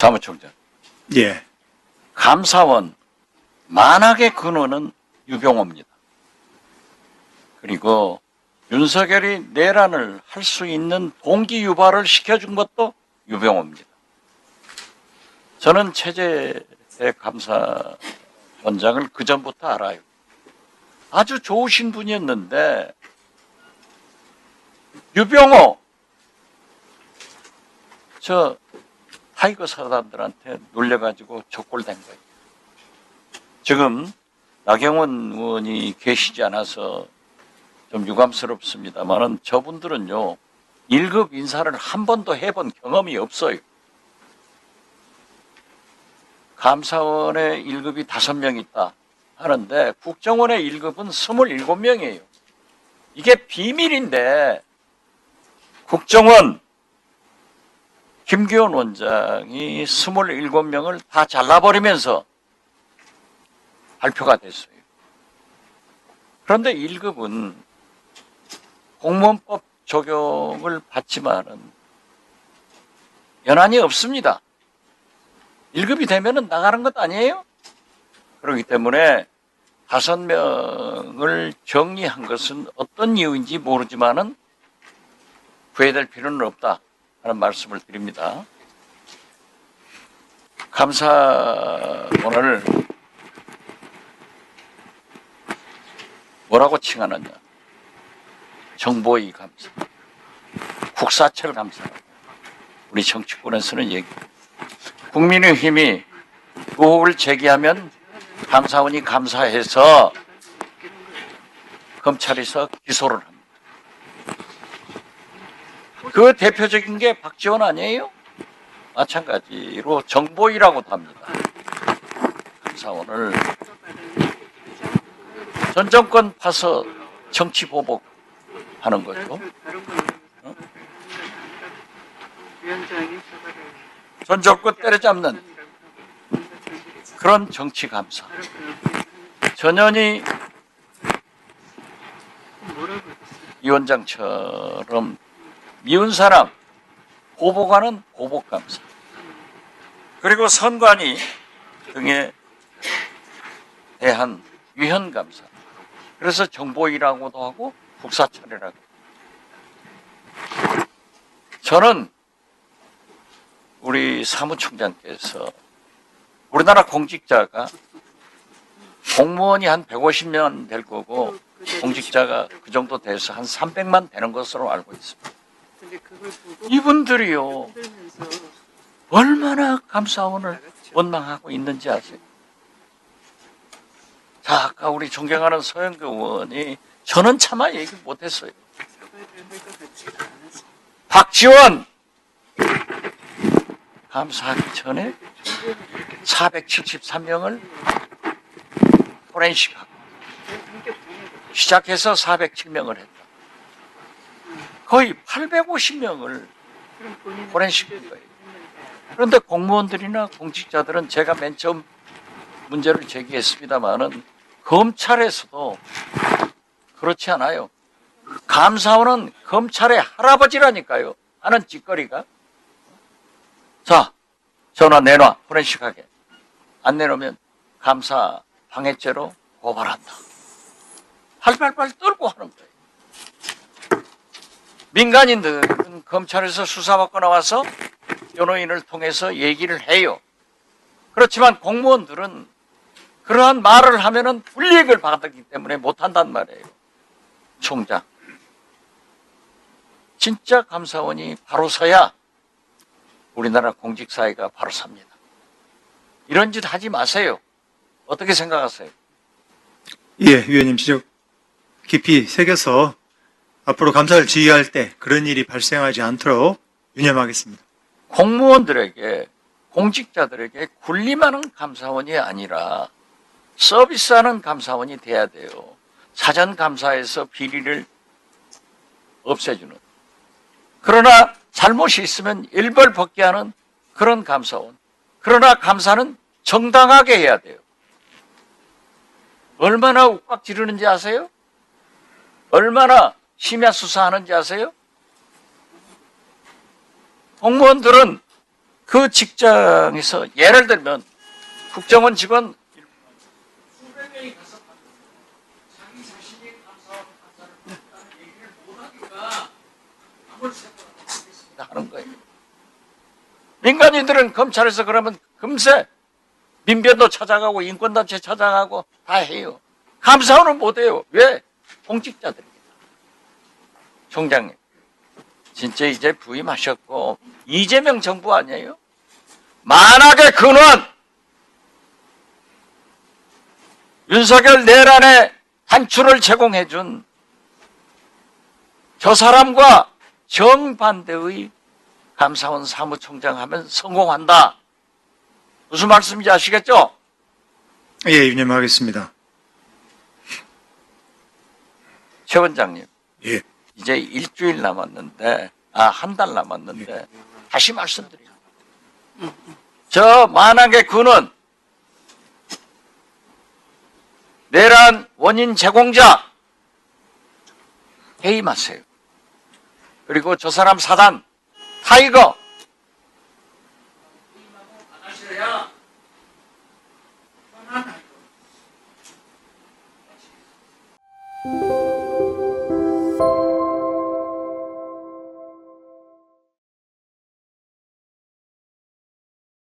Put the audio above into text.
사무총장. 예. 감사원 만악의 근원은 유병호입니다. 그리고 윤석열이 내란을 할 수 있는 동기 유발을 시켜준 것도 유병호입니다. 저는 최재해 감사원장을 그 전부터 알아요. 아주 좋으신 분이었는데 유병호 저 타이거 사단들한테 놀려가지고 적골된 거예요. 지금 나경원 의원이 계시지 않아서 좀 유감스럽습니다만은 저분들은요 1급 인사를 한 번도 해본 경험이 없어요. 감사원의 1급이 5명 있다 하는데 국정원의 1급은 27명이에요. 이게 비밀인데 국정원 김기현 원장이 27명을 다 잘라버리면서 발표가 됐어요. 그런데 1급은 공무원법 적용을 받지만은 연한이 없습니다. 1급이 되면은 나가는 것 아니에요? 그렇기 때문에 다섯 명을 정리한 것은 어떤 이유인지 모르지만은 후회될 필요는 없다 하는 말씀을 드립니다. 감사원을 뭐라고 칭하느냐? 정보위 감사, 국사철 감사. 우리 정치권에 서는 얘기. 국민의힘이 의혹을 제기하면 감사원이 감사해서 검찰에서 기소를 합니다. 그 대표적인 게 박지원 아니에요? 마찬가지로 정보위라고도 합니다. 감사원을 전 정권 파서 정치 보복 하는 거죠. 어? 위원장이 전 정권 때려잡는 그런 정치 감사. 전현희 뭐라고 이 원장처럼 미운 사람 보복하는 보복 감사. 그리고 선관위 등에 대한 위헌 감사. 그래서 정보위라고도 하고 국사철이라고. 저는 우리 사무총장께서 우리나라 공직자가 공무원이 한 150명 될 거고 공직자가 그 정도 돼서 한 300만 되는 것으로 알고 있습니다. 근데 그걸 보고 이분들이요 흔들면서 얼마나 감사원을 원망하고 있는지 아세요? 자 아까 우리 존경하는 서영교 의원이 저는 차마 얘기 못했어요. 사과를 할 것 같지가 않아서 박지원 감사하기 전에 473명을 포렌식하고 시작해서 407명을 했다. 거의 850명을 그럼 본인은 포렌식한 거예요. 그런데 공무원들이나 공직자들은 제가 맨 처음 문제를 제기했습니다마는 검찰에서도 그렇지 않아요. 감사원은 검찰의 할아버지라니까요. 하는 짓거리가. 자, 전화 내놔. 포렌식하게. 안 내놓으면 감사 방해죄로 고발한다. 팔팔팔 떨고 하는 거예요. 민간인들은 검찰에서 수사받고 나와서 변호인을 통해서 얘기를 해요. 그렇지만 공무원들은 그러한 말을 하면은 불이익을 받았기 때문에 못한단 말이에요. 총장. 진짜 감사원이 바로 서야 우리나라 공직사회가 바로 삽니다. 이런 짓 하지 마세요. 어떻게 생각하세요? 예, 위원님 지적 깊이 새겨서 앞으로 감사를 지휘할 때 그런 일이 발생하지 않도록 유념하겠습니다. 공무원들에게 공직자들에게 군림하는 감사원이 아니라 서비스하는 감사원이 돼야 돼요. 사전 감사에서 비리를 없애주는. 그러나 잘못이 있으면 일벌 벗게 하는 그런 감사원. 그러나 감사는 정당하게 해야 돼요. 얼마나 욱박 지르는지 아세요? 얼마나 심야 수사하는지 아세요? 공무원들은 그 직장에서 예를 들면 국정원 직원 하는 거예요. 민간인들은 검찰에서 그러면 금세 민변도 찾아가고 인권단체 찾아가고 다 해요. 감사원은 못해요. 왜? 공직자들입니다. 총장님, 진짜 이제 부임하셨고 이재명 정부 아니에요? 만악의 근원 윤석열 내란의 단추를 제공해준 저 사람과 정반대의 감사원 사무총장 하면 성공한다. 무슨 말씀인지 아시겠죠? 예, 유념하겠습니다. 최 원장님, 예. 이제 일주일 남았는데, 아, 한 달 남았는데, 다시 말씀드려요. 저 만악의 군은 내란 원인 제공자 해임하세요. 그리고 저 사람 사단 타이거.